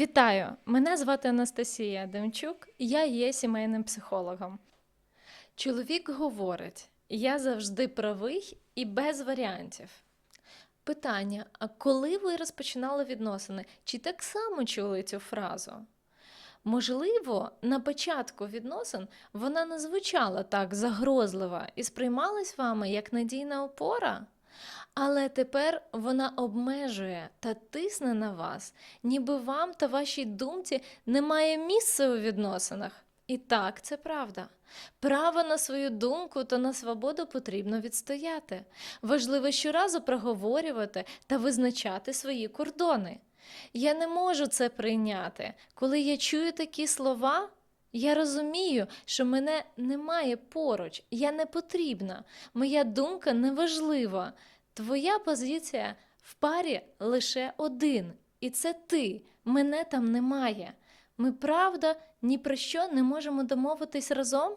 Вітаю! Мене звати Анастасія Демчук, і я є сімейним психологом. Чоловік говорить: я завжди правий і без варіантів. Питання: а коли ви розпочинали відносини, чи так само чули цю фразу? Можливо, на початку відносин вона не звучала так загрозливо і сприймалась вами як надійна опора, але тепер вона обмежує та тисне на вас, ніби вам та вашій думці немає місця у відносинах. І так, це правда. Право на свою думку та на свободу потрібно відстояти. Важливо щоразу проговорювати та визначати свої кордони. Я не можу це прийняти. Коли я чую такі слова, я розумію, що мене немає поруч, я не потрібна, моя думка неважлива. Твоя позиція в парі лише один, і це ти. Мене там немає. Ми правда ні про що не можемо домовитись разом?